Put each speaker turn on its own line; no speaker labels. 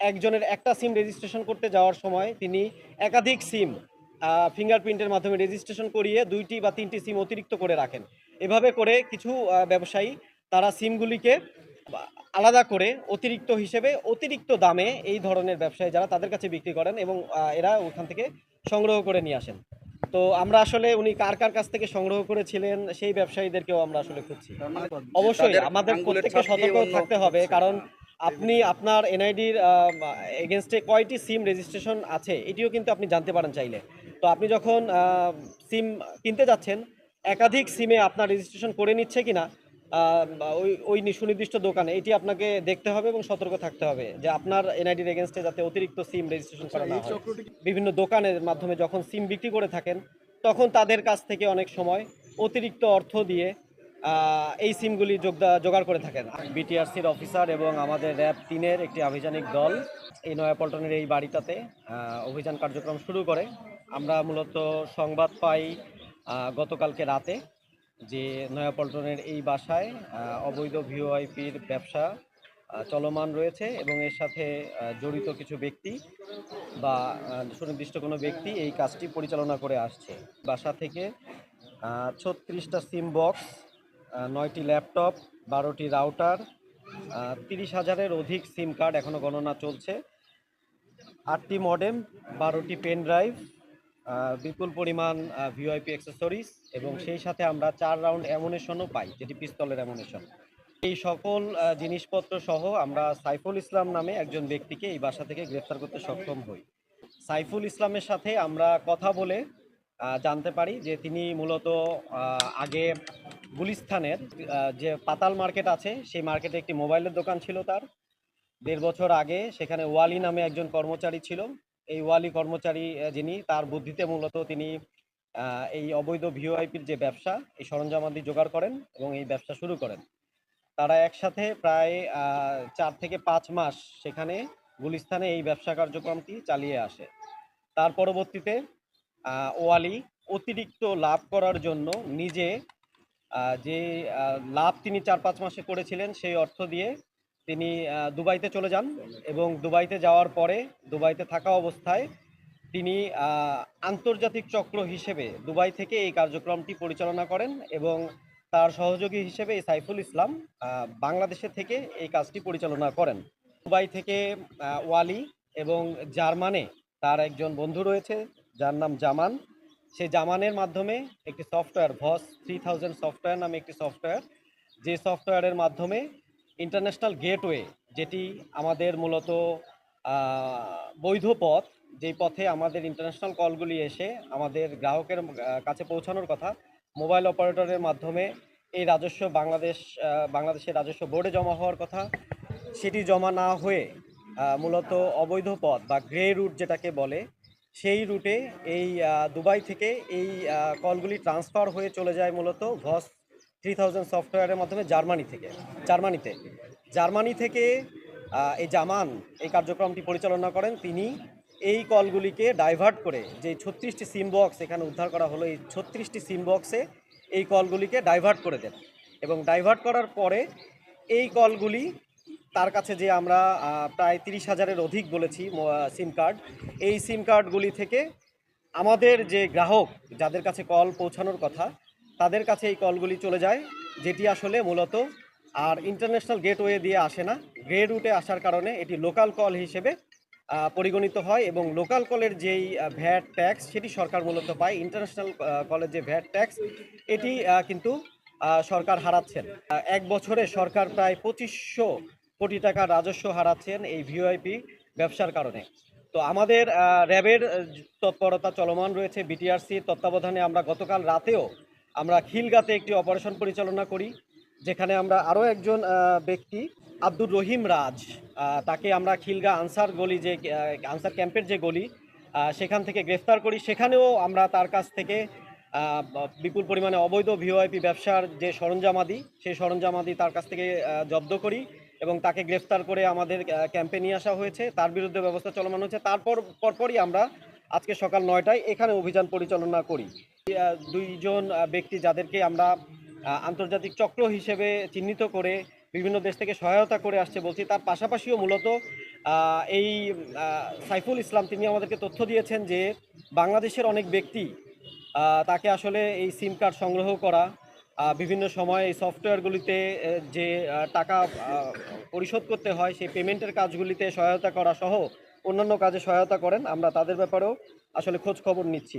একজনের একটা সিম রেজিস্ট্রেশন করতে যাওয়ার সময় তিনি একাধিক সিম ফিঙ্গারপ্রিন্টের মাধ্যমে রেজিস্ট্রেশন করিয়ে দুইটি বা তিনটি সিম অতিরিক্ত করে রাখেন। এভাবে করে কিছু ব্যবসায়ী তারা সিমগুলিকে আলাদা করে অতিরিক্ত হিসেবে অতিরিক্ত দামে এই ধরনের ব্যবসায়ী যারা তাদের কাছে বিক্রি করেন এবং এরা ওখান থেকে সংগ্রহ করে নিয়ে আসেন। তো আমরা আসলে উনি কার কার কাছ থেকে সংগ্রহ করেছিলেন সেই ব্যবসায়ীদেরকেও আমরা আসলে খুঁজছি। অবশ্যই আমাদের প্রত্যেককে সতর্ক থাকতে হবে কারণ আপনি আপনার এনআইডির এগেনস্টে কয়টি সিম রেজিস্ট্রেশন আছে এটিও কিন্তু আপনি জানতে পারেন চাইলে। তো আপনি যখন সিম কিনতে যাচ্ছেন একাধিক সিমে আপনার রেজিস্ট্রেশন করে নিচ্ছে কি না ওই ওই সুনির্দিষ্ট দোকানে এটি আপনাকে দেখতে হবে এবং সতর্ক থাকতে হবে যে আপনার এনআইডির এগেনস্টে যাতে অতিরিক্ত সিম রেজিস্ট্রেশন করা না হয়। বিভিন্ন দোকানের মাধ্যমে যখন সিম বিক্রি করে থাকেন তখন তাদের কাছ থেকে অনেক সময় অতিরিক্ত অর্থ দিয়ে এই সিমগুলি জোগাড় করে থাকেন। বিটিআরসির অফিসার এবং আমাদের র্যাব তিনের একটি আভিযানিক দল এই নয়াপল্টনের এই বাড়িটাতে অভিযান কার্যক্রম শুরু করে। আমরা মূলত সংবাদ পাই গতকালকে রাতে যে নয়াপল্টনের এই বাসায় অবৈধ ভিওআইপির ব্যবসা চলমান রয়েছে এবং এর সাথে জড়িত কিছু ব্যক্তি বা সুনির্দিষ্ট কোনো ব্যক্তি এই কাজটি পরিচালনা করে আসছে। বাসা থেকে ছত্রিশটা সিম বক্স নয়টি ল্যাপটপ, বারোটি রাউটার তিরিশ হাজারের অধিক সিম কার্ড এখনও গণনা চলছে। আটটি মডেম, বারোটি পেন ড্রাইভ বিপুল পরিমাণ ভিওআইপি অ্যাক্সেসরিজ এবং সেই সাথে আমরা চার রাউন্ড অ্যামোনেশনও পাই, যেটি পিস্তলের অ্যামোনেশন। এই সকল জিনিসপত্র সহ আমরা সাইফুল ইসলাম নামে একজন ব্যক্তিকে এই বাসা থেকে গ্রেফতার করতে সক্ষম হই। সাইফুল ইসলামের সাথে আমরা কথা বলে জানতে পারি যে তিনি মূলত আগে গুলিস্থানের যে পাতাল মার্কেট আছে, সেই মার্কেটে একটি মোবাইলের দোকান ছিল তার। দেড় বছর আগে সেখানে ওয়ালি নামে একজন কর্মচারী ছিল। এই ওয়ালি কর্মচারী যিনি, তার বুদ্ধিতে মূলত তিনি এই অবৈধ ভিওআইপির যে ব্যবসা, এই সরঞ্জামাদি জোগাড় করেন এবং এই ব্যবসা শুরু করেন। তারা একসাথে প্রায় চার থেকে পাঁচ মাস সেখানে গুলিস্তানে এই ব্যবসা কার্যক্রমটি চালিয়ে আসে। তার পরবর্তীতে ওয়ালি অতিরিক্ত লাভ করার জন্য নিজে যে লাভ তিনি চার পাঁচ মাসে করেছিলেন সেই অর্থ দিয়ে তিনি দুবাইতে চলে যান এবং দুবাইতে যাওয়ার পরে দুবাইতে থাকা অবস্থায় তিনি আন্তর্জাতিক চক্র হিসেবে দুবাই থেকে এই কার্যক্রমটি পরিচালনা করেন এবং তার সহযোগী হিসেবে সাইফুল ইসলাম বাংলাদেশে থেকে এই কাজটি পরিচালনা করেন। দুবাই থেকে ওয়ালি এবং জার্মানে তার একজন বন্ধু রয়েছে যার নাম জামান। সেই জামানের মাধ্যমে একটি software VOS three thousand software নামে একটি সফটওয়্যার যে সফটওয়্যারের মাধ্যমে ইন্টারন্যাশনাল গেটওয়ে যেটি আমাদের মূলত বৈধ পথ, যেই পথে আমাদের ইন্টারন্যাশনাল কলগুলি এসে আমাদের গ্রাহকের কাছে পৌঁছানোর কথা মোবাইল অপারেটরের মাধ্যমে এই রাজস্ব বাংলাদেশ বাংলাদেশের রাজস্ব বোর্ডে জমা হওয়ার কথা, সেটি জমা না হয়ে মূলত অবৈধ পথ বা গ্রে রুট যেটাকে বলে সেই রুটে এই দুবাই থেকে এই কলগুলি ট্রান্সফার হয়ে চলে যায় মূলত ভস থ্রি থাউজেন্ড সফটওয়্যারের মাধ্যমে জার্মানি থেকে, জার্মানিতে। জার্মানি থেকে এই জামান এই কার্যক্রমটি পরিচালনা করেন। তিনি এই কলগুলিকে ডাইভার্ট করে যে ছত্রিশটি সিম বক্স এখানে উদ্ধার করা হলো, এই ছত্রিশটি সিম বক্সে এই কলগুলিকে ডাইভার্ট করে দেন। এবং ডাইভার্ট করার পরে এই কলগুলি তার কাছে যে আমরা প্রায় তিরিশ হাজারের অধিক বলেছি সিম কার্ড এই সিম কার্ডগুলি থেকে আমাদের যে গ্রাহক, যাদের কাছে কল পৌঁছানোর কথা, তাদের কাছে এই কলগুলি চলে যায়, যেটি আসলে মূলত আর ইন্টারন্যাশনাল গেটওয়ে দিয়ে আসে না। গ্রে রুটে আসার কারণে এটি লোকাল কল হিসেবে পরিগণিত হয় এবং লোকাল কলের যেই ভ্যাট ট্যাক্স সেটি সরকার মূলত পায়। ইন্টারন্যাশনাল কলের যে ভ্যাট ট্যাক্স এটি কিন্তু সরকার হারাচ্ছেন। এক বছরে সরকার প্রায় পঁচিশশো কোটি টাকা রাজস্ব হারাচ্ছেন এই ভিওআইপি ব্যবসার কারণে। তো আমাদের র্যাবের তৎপরতা চলমান রয়েছে বিটিআরসির তত্ত্বাবধানে। আমরা গতকাল রাতেও আমরা খিলগাতে একটি অপারেশন পরিচালনা করি, যেখানে আমরা আরও একজন ব্যক্তি, আব্দুর রহিম রাজ তাকে আমরা খিলগা আনসার গলি যে আনসার ক্যাম্পের যে গলি সেখান থেকে গ্রেফতার করি। সেখানেও আমরা তার কাছ থেকে বিপুল পরিমাণে অবৈধ ভিওআইপি ব্যবসার যে সরঞ্জামাদি, সেই সরঞ্জামাদি তার কাছ থেকে জব্দ করি। এবং তাকে গ্রেফতার করে আমাদের ক্যাম্পে নিয়ে আসা হয়েছে। তার বিরুদ্ধে ব্যবস্থা চলমান হচ্ছে তারপর, পরপরই আমরা আজকে সকাল নয়টায় এখানে অভিযান পরিচালনা করি। দুইজন ব্যক্তি যাদেরকে আমরা আন্তর্জাতিক চক্র হিসেবে চিহ্নিত করে বিভিন্ন দেশ থেকে সহায়তা করে আসছে বলছি, তার পাশাপাশিও মূলত এই সাইফুল ইসলাম তিনি আমাদেরকে তথ্য দিয়েছেন যে বাংলাদেশের অনেক ব্যক্তি তাকে আসলে এই সিম কার্ড সংগ্রহ করা বিভিন্ন সময় সফটওয়্যারগুলিতে যে টাকা পরিশোধ করতে হয়, সেই পেমেন্টের কাজগুলিতে সহায়তা করা সহ অন্যান্য কাজে সহায়তা করেন। আমরা তাদের ব্যাপারেও আসলে খোঁজ খবর নিচ্ছি।